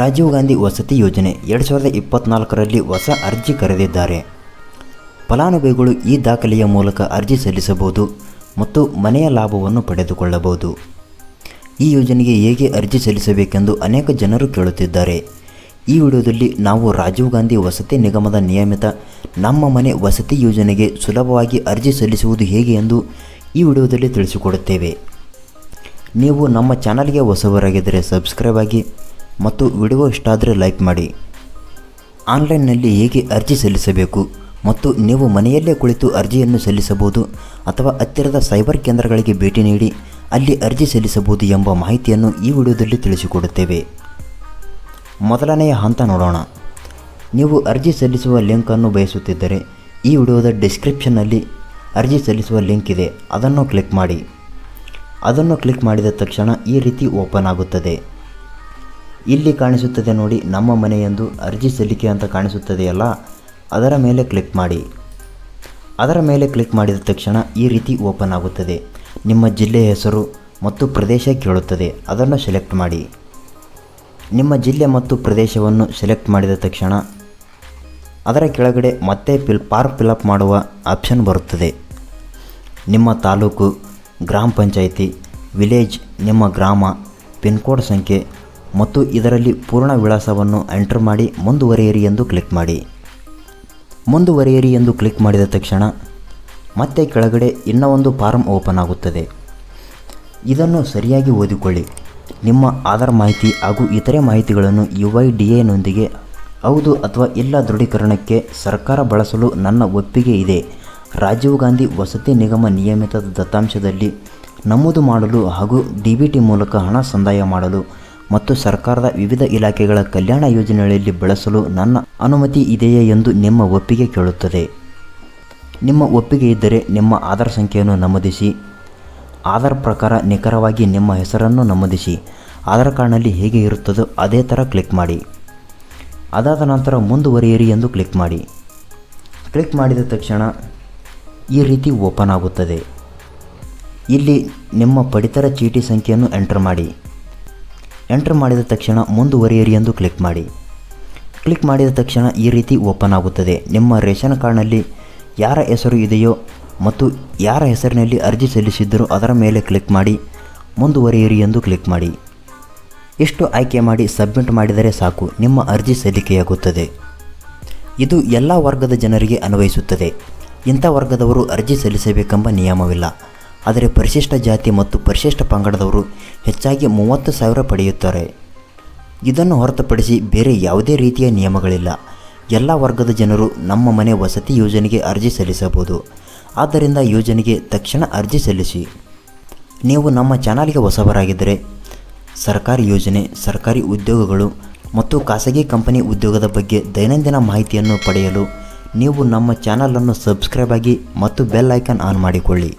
ರಾಜೀವ್ ಗಾಂಧಿ ವಸತಿ ಯೋಜನೆ ಎರಡು ಸಾವಿರದ ಇಪ್ಪತ್ನಾಲ್ಕರಲ್ಲಿ ಹೊಸ ಅರ್ಜಿ ಕರೆದಿದ್ದಾರೆ. ಫಲಾನುಭವಿಗಳು ಈ ದಾಖಲೆಯ ಮೂಲಕ ಅರ್ಜಿ ಸಲ್ಲಿಸಬಹುದು ಮತ್ತು ಮನೆಯ ಲಾಭವನ್ನು ಪಡೆದುಕೊಳ್ಳಬಹುದು. ಈ ಯೋಜನೆಗೆ ಹೇಗೆ ಅರ್ಜಿ ಸಲ್ಲಿಸಬೇಕೆಂದು ಅನೇಕ ಜನರು ಕೇಳುತ್ತಿದ್ದಾರೆ. ಈ ವಿಡಿಯೋದಲ್ಲಿ ನಾವು ರಾಜೀವ್ ಗಾಂಧಿ ವಸತಿ ನಿಗಮದ ನಿಯಮಿತ ನಮ್ಮ ಮನೆ ವಸತಿ ಯೋಜನೆಗೆ ಸುಲಭವಾಗಿ ಅರ್ಜಿ ಸಲ್ಲಿಸುವುದು ಹೇಗೆ ಎಂದು ಈ ವಿಡಿಯೋದಲ್ಲಿ ತಿಳಿಸಿಕೊಡುತ್ತೇವೆ. ನೀವು ನಮ್ಮ ಚಾನಲ್ಗೆ ಹೊಸವರಾಗಿದ್ದರೆ ಸಬ್ಸ್ಕ್ರೈಬ್ ಆಗಿ ಮತ್ತು ವಿಡಿಯೋ ಇಷ್ಟ ಆದರೆ ಲೈಕ್ ಮಾಡಿ. ಆನ್ಲೈನ್ನಲ್ಲಿ ಹೇಗೆ ಅರ್ಜಿ ಸಲ್ಲಿಸಬೇಕು ಮತ್ತು ನೀವು ಮನೆಯಲ್ಲೇ ಕುಳಿತು ಅರ್ಜಿಯನ್ನು ಸಲ್ಲಿಸಬಹುದು ಅಥವಾ ಹತ್ತಿರದ ಸೈಬರ್ ಕೇಂದ್ರಗಳಿಗೆ ಭೇಟಿ ನೀಡಿ ಅಲ್ಲಿ ಅರ್ಜಿ ಸಲ್ಲಿಸಬಹುದು ಎಂಬ ಮಾಹಿತಿಯನ್ನು ಈ ವಿಡಿಯೋದಲ್ಲಿ ತಿಳಿಸಿಕೊಡುತ್ತೇವೆ. ಮೊದಲನೆಯ ಹಂತ ನೋಡೋಣ. ನೀವು ಅರ್ಜಿ ಸಲ್ಲಿಸುವ ಲಿಂಕನ್ನು ಬಯಸುತ್ತಿದ್ದರೆ ಈ ವಿಡಿಯೋದ ಡಿಸ್ಕ್ರಿಪ್ಷನ್ನಲ್ಲಿ ಅರ್ಜಿ ಸಲ್ಲಿಸುವ ಲಿಂಕ್ ಇದೆ, ಅದನ್ನು ಕ್ಲಿಕ್ ಮಾಡಿ. ಅದನ್ನು ಕ್ಲಿಕ್ ಮಾಡಿದ ತಕ್ಷಣ ಈ ರೀತಿ ಓಪನ್ ಆಗುತ್ತದೆ. ಇಲ್ಲಿ ಕಾಣಿಸುತ್ತದೆ ನೋಡಿ ನಮ್ಮ ಮನೆ ಎಂದು ಅರ್ಜಿ ಸಲ್ಲಿಕೆ ಅಂತ ಕಾಣಿಸುತ್ತದೆಯಲ್ಲ? ಅದರ ಮೇಲೆ ಕ್ಲಿಕ್ ಮಾಡಿ. ಅದರ ಮೇಲೆ ಕ್ಲಿಕ್ ಮಾಡಿದ ತಕ್ಷಣ ಈ ರೀತಿ ಓಪನ್ ಆಗುತ್ತದೆ. ನಿಮ್ಮ ಜಿಲ್ಲೆಯ ಹೆಸರು ಮತ್ತು ಪ್ರದೇಶ ಕೇಳುತ್ತದೆ. ಅದನ್ನು ಸೆಲೆಕ್ಟ್ ಮಾಡಿ. ನಿಮ್ಮ ಜಿಲ್ಲೆ ಮತ್ತು ಪ್ರದೇಶವನ್ನು ಸೆಲೆಕ್ಟ್ ಮಾಡಿದ ತಕ್ಷಣ ಅದರ ಕೆಳಗಡೆ ಮತ್ತೆ ಪಿಲ್ ಫಾರ್ಮ್ ಫಿಲಪ್ ಮಾಡುವ ಆಪ್ಷನ್ ಬರುತ್ತದೆ. ನಿಮ್ಮ ತಾಲೂಕು, ಗ್ರಾಮ ಪಂಚಾಯಿತಿ ವಿಲೇಜ್ ನಿಮ್ಮ ಗ್ರಾಮ ಪಿನ್ಕೋಡ್ ಸಂಖ್ಯೆ ಮತ್ತು ಇದರಲ್ಲಿ ಪೂರ್ಣ ವಿಳಾಸವನ್ನು ಎಂಟರ್ ಮಾಡಿ ಮುಂದುವರಿಯಿರಿ ಎಂದು ಕ್ಲಿಕ್ ಮಾಡಿ. ಮುಂದುವರಿಯಿರಿ ಎಂದು ಕ್ಲಿಕ್ ಮಾಡಿದ ತಕ್ಷಣ ಮತ್ತೆ ಕೆಳಗಡೆ ಇನ್ನೂ ಒಂದು ಓಪನ್ ಆಗುತ್ತದೆ. ಇದನ್ನು ಸರಿಯಾಗಿ ಓದಿಕೊಳ್ಳಿ. ನಿಮ್ಮ ಆಧಾರ್ ಮಾಹಿತಿ ಹಾಗೂ ಇತರೆ ಮಾಹಿತಿಗಳನ್ನು ಯು ಐ ಡಿ ಎನೊಂದಿಗೆ ಹೌದು ಅಥವಾ ಇಲ್ಲ ದೃಢೀಕರಣಕ್ಕೆ ಸರ್ಕಾರ ಬಳಸಲು ನನ್ನ ಒಪ್ಪಿಗೆ ಇದೆ. ರಾಜೀವ್ ಗಾಂಧಿ ವಸತಿ ನಿಗಮ ನಿಯಮಿತ ದತ್ತಾಂಶದಲ್ಲಿ ನಮೂದು ಮಾಡಲು ಹಾಗೂ ಡಿ ಬಿ ಟಿ ಮೂಲಕ ಹಣ ಸಂದಾಯ ಮಾಡಲು ಮತ್ತು ಸರ್ಕಾರದ ವಿವಿಧ ಇಲಾಖೆಗಳ ಕಲ್ಯಾಣ ಯೋಜನೆಗಳಲ್ಲಿ ಬಳಸಲು ನನ್ನ ಅನುಮತಿ ಇದೆಯೇ ಎಂದು ನಿಮ್ಮ ಒಪ್ಪಿಗೆ ಕೇಳುತ್ತದೆ. ನಿಮ್ಮ ಒಪ್ಪಿಗೆ ಇದ್ದರೆ ನಿಮ್ಮ ಆಧಾರ್ ಸಂಖ್ಯೆಯನ್ನು ನಮೂದಿಸಿ, ಆಧಾರ್ ಪ್ರಕಾರ ನಿಖರವಾಗಿ ನಿಮ್ಮ ಹೆಸರನ್ನು ನಮೂದಿಸಿ, ಆಧಾರ್ ಕಾರ್ಡ್ನಲ್ಲಿ ಹೇಗೆ ಇರುತ್ತದೋ ಅದೇ ಥರ ಕ್ಲಿಕ್ ಮಾಡಿ. ಅದಾದ ನಂತರ ಮುಂದುವರಿಯಿರಿ ಎಂದು ಕ್ಲಿಕ್ ಮಾಡಿ. ಕ್ಲಿಕ್ ಮಾಡಿದ ತಕ್ಷಣ ಈ ರೀತಿ ಓಪನ್ ಆಗುತ್ತದೆ. ಇಲ್ಲಿ ನಿಮ್ಮ ಪಡಿತರ ಚೀಟಿ ಸಂಖ್ಯೆಯನ್ನು ಎಂಟರ್ ಮಾಡಿ. ಎಂಟರ್ ಮಾಡಿದ ತಕ್ಷಣ ಮುಂದುವರಿಯಿರಿ ಎಂದು ಕ್ಲಿಕ್ ಮಾಡಿ. ಕ್ಲಿಕ್ ಮಾಡಿದ ತಕ್ಷಣ ಈ ರೀತಿ ಓಪನ್ ಆಗುತ್ತದೆ. ನಿಮ್ಮ ರೇಷನ್ ಕಾರ್ಡ್ನಲ್ಲಿ ಯಾರ ಹೆಸರು ಇದೆಯೋ ಮತ್ತು ಯಾರ ಹೆಸರಿನಲ್ಲಿ ಅರ್ಜಿ ಸಲ್ಲಿಸಿದ್ದರೂ ಅದರ ಮೇಲೆ ಕ್ಲಿಕ್ ಮಾಡಿ. ಮುಂದುವರಿಯಿರಿ ಎಂದು ಕ್ಲಿಕ್ ಮಾಡಿ. ಇಷ್ಟು ಆಯ್ಕೆ ಮಾಡಿ ಸಬ್ಮಿಟ್ ಮಾಡಿದರೆ ಸಾಕು. ನಿಮ್ಮ ಅರ್ಜಿ ಸಲ್ಲಿಕೆಯಾಗುತ್ತದೆ. ಇದು ಎಲ್ಲ ವರ್ಗದ ಜನರಿಗೆ ಅನ್ವಯಿಸುತ್ತದೆ. ಇಂಥ ವರ್ಗದವರು ಅರ್ಜಿ ಸಲ್ಲಿಸಬೇಕೆಂಬ ನಿಯಮವಿಲ್ಲ. ಆದರೆ ಪರಿಶಿಷ್ಟ ಜಾತಿ ಮತ್ತು ಪರಿಶಿಷ್ಟ ಪಂಗಡದವರು ಹೆಚ್ಚಾಗಿ ಮೂವತ್ತು ಸಾವಿರ ಪಡೆಯುತ್ತಾರೆ. ಇದನ್ನು ಹೊರತುಪಡಿಸಿ ಬೇರೆ ಯಾವುದೇ ರೀತಿಯ ನಿಯಮಗಳಿಲ್ಲ. ಎಲ್ಲ ವರ್ಗದ ಜನರು ನಮ್ಮ ಮನೆ ವಸತಿ ಯೋಜನೆಗೆ ಅರ್ಜಿ ಸಲ್ಲಿಸಬಹುದು. ಆದ್ದರಿಂದ ಯೋಜನೆಗೆ ತಕ್ಷಣ ಅರ್ಜಿ ಸಲ್ಲಿಸಿ. ನೀವು ನಮ್ಮ ಚಾನಲ್ಗೆ ಹೊಸಬರಾಗಿದ್ದರೆ ಸರ್ಕಾರಿ ಯೋಜನೆ, ಸರ್ಕಾರಿ ಉದ್ಯೋಗಗಳು ಮತ್ತು ಖಾಸಗಿ ಕಂಪನಿ ಉದ್ಯೋಗದ ಬಗ್ಗೆ ದೈನಂದಿನ ಮಾಹಿತಿಯನ್ನು ಪಡೆಯಲು ನೀವು ನಮ್ಮ ಚಾನಲನ್ನು ಸಬ್ಸ್ಕ್ರೈಬ್ ಆಗಿ ಮತ್ತು ಬೆಲ್ ಐಕಾನ್ ಆನ್ ಮಾಡಿಕೊಳ್ಳಿ.